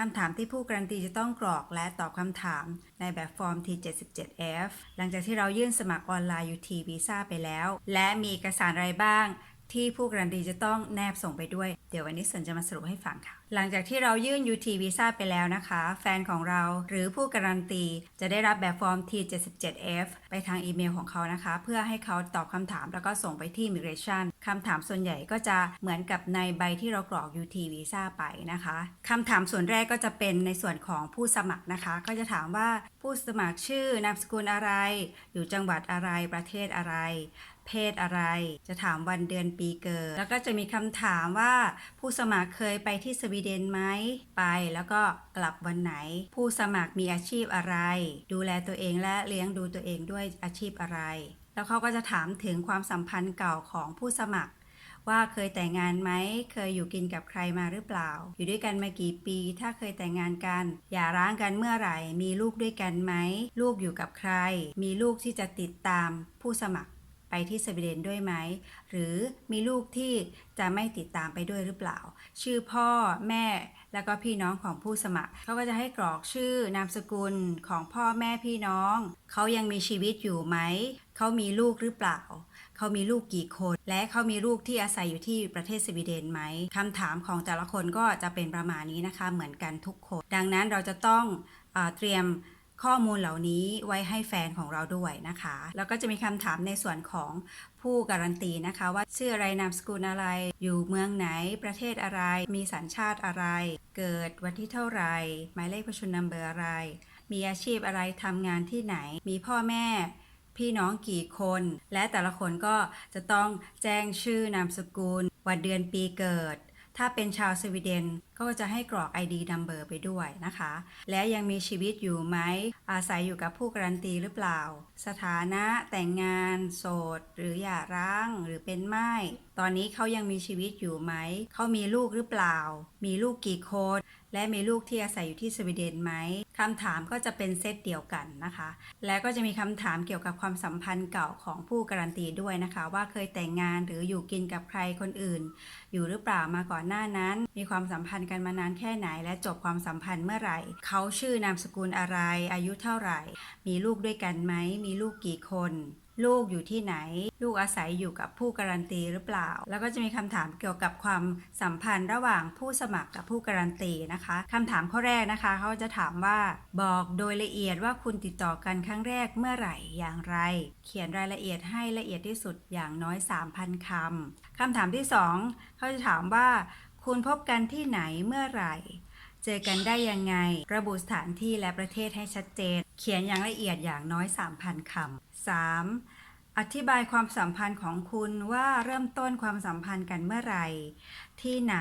คำถามที่ผู้การันตีจะต้องกรอกและตอบคำถามในแบบฟอร์ม T77F หลังจากที่เรายื่นสมัครออนไลน์ UT Visa ไปแล้ว และมีเอกสารอะไรบ้าง ที่ผู้การันตีจะต้องแนบส่งไปด้วย เดี๋ยววันนี้สนจะมาสรุปให้ฟังค่ะ หลังจากที่เรายื่น UT Visa ไปแล้วนะคะ แฟนของเราหรือผู้การันตีจะได้รับแบบฟอร์ม T77F ไปทางอีเมลของเขานะคะ เพื่อให้เขาตอบคำถามแล้วก็ส่งไปที่ Immigration คำถามส่วนใหญ่ก็จะเหมือนกับในใบที่เรากรอก UT Visa ไปนะคะคำถามส่วนแรกก็จะเป็นในส่วนของผู้สมัครนะคะ ก็จะถามว่าผู้สมัครชื่อนามสกุลอะไร อยู่จังหวัดอะไรประเทศอะไร เพศอะไร จะถามวันเดือนปีเกิด แล้วก็จะมีคำถามว่าผู้สมัครเคยไปที่สวีเดนไหมไปแล้วก็กลับวันไหน ผู้สมัครมีอาชีพอะไร ดูแลตัวเองและเลี้ยงดูตัวเองด้วยอาชีพอะไร แล้วเขาก็จะถามถึงความสัมพันธ์เก่าของผู้สมัครว่าเคยแต่งงานไหม เคยอยู่กินกับใครมาหรือเปล่า อยู่ด้วยกันมากี่ปี ถ้าเคยแต่งงานกัน อย่าร้างกันเมื่อไหร่ มีลูกด้วยกันไหม ลูกอยู่กับใคร มีลูกที่จะติดตามผู้สมัคร ไปที่สวีเดนด้วยไหม หรือมีลูกที่จะไม่ติดตามไปด้วยหรือเปล่า ชื่อพ่อแม่แล้วก็พี่น้องของผู้สมัคร เขาก็จะให้กรอกชื่อนามสกุลของพ่อแม่พี่น้อง เขายังมีชีวิตอยู่ไหม เขามีลูกหรือเปล่า เขามีลูกกี่คน และเขามีลูกที่อาศัยอยู่ที่ประเทศสวีเดนไหมคำถามของแต่ละคนก็จะเป็นประมาณนี้นะคะเหมือนกันทุกคน ดังนั้นเราจะต้องอเตรียม ข้อมูลเหล่านี้ไว้ให้แฟนของเราด้วยนะคะ แล้วก็จะมีคำถามในส่วนของผู้การันตีนะคะ ว่าชื่ออะไรนามสกุลอะไร อยู่เมืองไหน ประเทศอะไร มีสัญชาติอะไร เกิดวันที่เท่าไหรหมายเลขประชาชนนัมเบอร์อะไร มีอาชีพอะไรทำงานที่ไหน มีพ่อแม่พี่น้องกี่คน และแต่ละคนก็จะต้องแจ้งชื่อนามสกุล วันเดือนปีเกิด ถ้าเป็นชาวสวีเดนก็จะให้กรอก ID number ไปด้วยนะคะ และยังมีชีวิตอยู่ไหม อาศัยอยู่กับผู้การันตีหรือเปล่า สถานะแต่งงาน โสด หรือหย่าร้างหรือเป็นไม้ตอนนี้เขายังมีชีวิตอยู่ไหม เขามีลูกหรือเปล่า มีลูกกี่คน และมีลูกที่อาศัยอยู่ที่สวีเดนไหมคำถามก็จะเป็นเซตเดียวกันนะคะ และก็จะมีคำถามเกี่ยวกับความสัมพันธ์เก่าของผู้การันตีด้วยนะคะ ว่าเคยแต่งงานหรืออยู่กินกับใครคนอื่น อยู่หรือเปล่ามาก่อนหน้านั้น มีความสัมพันธ์กันมานานแค่ไหน และจบความสัมพันธ์เมื่อไหร่ เขาชื่อนามสกุลอะไร อายุเท่าไหร่ มีลูกด้วยกันไหมมีลูกกี่คน ลูกอยู่ที่ไหน ลูกอาศัยอยู่กับผู้การันตีหรือเปล่า แล้วก็จะมีคำถามเกี่ยวกับความสัมพันธ์ระหว่างผู้สมัครกับผู้การันตีนะคะคำถามข้อแรกนะคะเขาจะถามว่าบอกโดยละเอียดว่าคุณติดต่อกันครั้งแรกเมื่อไหร่อย่างไร เขียนรายละเอียดให้ละเอียดที่สุดอย่างน้อย 3,000คำคำถามที่สองเขาจะถามว่า คุณพบกันที่ไหนเมื่อไหร่ เจอกันได้ยังไง ระบุสถานที่และประเทศให้ชัดเจน เขียนอย่างละเอียดอย่างน้อย 3,000 คำ 3. อธิบายความสัมพันธ์ของคุณว่าเริ่มต้นความสัมพันธ์กันเมื่อไหร่ ที่ไหน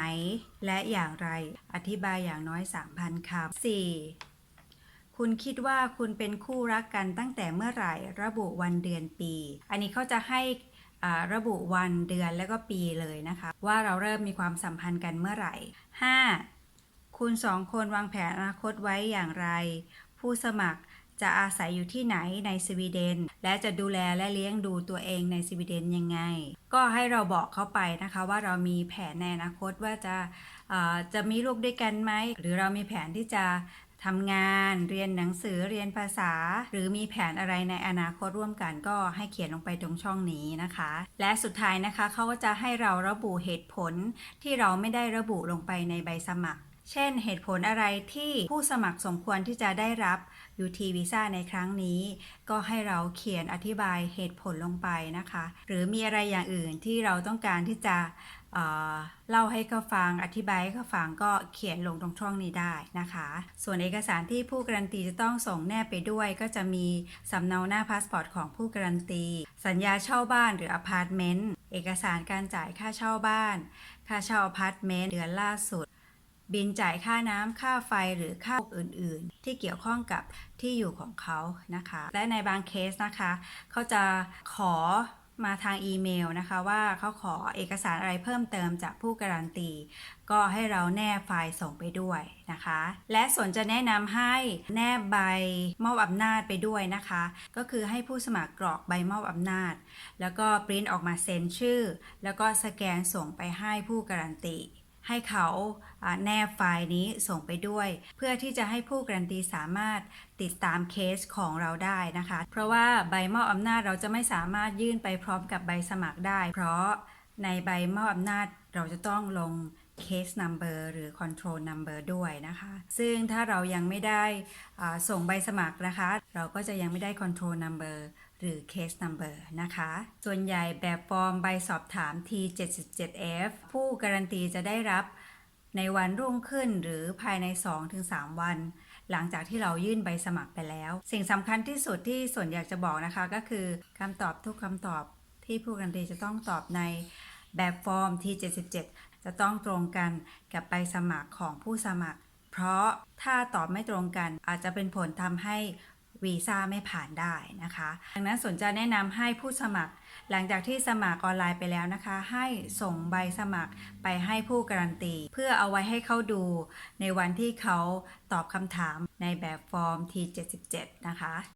และอย่างไร อธิบายอย่างน้อย 3,000 คำ 4. คุณคิดว่าคุณเป็นคู่รักกันตั้งแต่เมื่อไหร่ ระบุวันเดือนปี อันนี้เขาจะให้ระบุวันเดือนแล้วก็ปีเลยนะคะ ว่าเราเริ่มมีความสัมพันธ์กันเมื่อไหร่ 5. คุณสองคนวางแผนอนาคตไว้อย่างไร ผู้สมัครจะอาศัยอยู่ที่ไหนในสวีเดน และจะดูแลและเลี้ยงดูตัวเองในสวีเดนยังไง ก็ให้เราบอกเขาไปนะคะว่าเรามีแผนในอนาคตว่าจะจะมีลูกด้วยกันไหม หรือเรามีแผนที่จะทำงานเรียนหนังสือเรียนภาษา หรือมีแผนอะไรในอนาคตร่วมกันก็ให้เขียนลงไปตรงช่องนี้นะคะ และสุดท้ายนะคะเขาก็จะให้เราระบุเหตุผลที่เราไม่ได้ระบุลงไปในใบสมัคร เช่น เหตุผลอะไรที่ผู้สมัครสมควรที่จะได้รับ UT Visa ในครั้งนี้ ก็ให้เราเขียนอธิบายเหตุผลลงไปนะคะ หรือมีอะไรอย่างอื่นที่เราต้องการที่จะเเล่าให้เขาฟัง อธิบายให้เขาฟังก็เขียนลงตรงช่องนี้ได้นะคะ ส่วนเอกสารที่ผู้การันตีจะต้องส่งแนบไปด้วย ก็จะมีสำเนาหน้าพาสปอร์ตของผู้การันตี สัญญาเช่าบ้านหรืออพาร์ตเมนต์ เอกสารการจ่ายค่าเช่าบ้าน ค่าเช่าอพาร์ตเมนต์เดือนล่าสุด บินจ่ายค่าน้ำค่าไฟหรือค่าอื่นๆ ที่เกี่ยวข้องกับที่อยู่ของเขานะคะ และในบางเคสนะคะ เขาจะขอมาทางอีเมลนะคะว่าเขาขอเอกสารอะไรเพิ่มเติมจากผู้การันตี ก็ให้เราแนบไฟล์ส่งไปด้วยนะคะ และส่วนจะแนะนำให้แนบใบมอบอำนาจไปด้วยนะคะ ก็คือให้ผู้สมัครกรอกใบมอบอำนาจ แล้วก็ปริ้นออกมาเซ็นชื่อ แล้วก็สแกนส่งไปให้ผู้การันตี ให้เขาแนบไฟล์นี้ส่งไปด้วย เพื่อที่จะให้ผู้การันตีสามารถติดตามเคสของเราได้นะคะ เพราะว่าใบมอบอำนาจเราจะไม่สามารถยื่นไปพร้อมกับใบสมัครได้ เพราะในใบมอบอำนาจเราจะต้องลง case number หรือ control number ด้วยนะคะ ซึ่งถ้าเรายังไม่ได้ส่งใบสมัครนะคะ เราก็จะยังไม่ได้ control number หรือ case number นะคะ ส่วนใหญ่แบบฟอร์มใบสอบถาม T77F ผู้การันตีจะได้รับในวันรุ่งขึ้นหรือภายใน 2-3 วัน หลังจากที่เรายื่นใบสมัครไปแล้ว สิ่งสำคัญที่สุดที่ส่วนอยากจะบอกนะคะก็คือคำตอบทุกคำตอบที่ผู้การันตีจะต้องตอบใน แบบฟอร์ม T77 จะต้องตรงกันกับใบสมัครของผู้สมัคร เพราะถ้าตอบไม่ตรงกันอาจจะเป็นผลทำให้วีซ่าไม่ผ่านได้นะคะดังนั้นสนใจะแนะนำให้ผู้สมัคร หลังจากที่สมัครออนไลน์ไปแล้วนะคะ ให้ส่งใบสมัครไปให้ผู้การันตี เพื่อเอาไว้ให้เขาดู ในวันที่เขาตอบคำถามในแบบฟอร์ม T77 นะคะ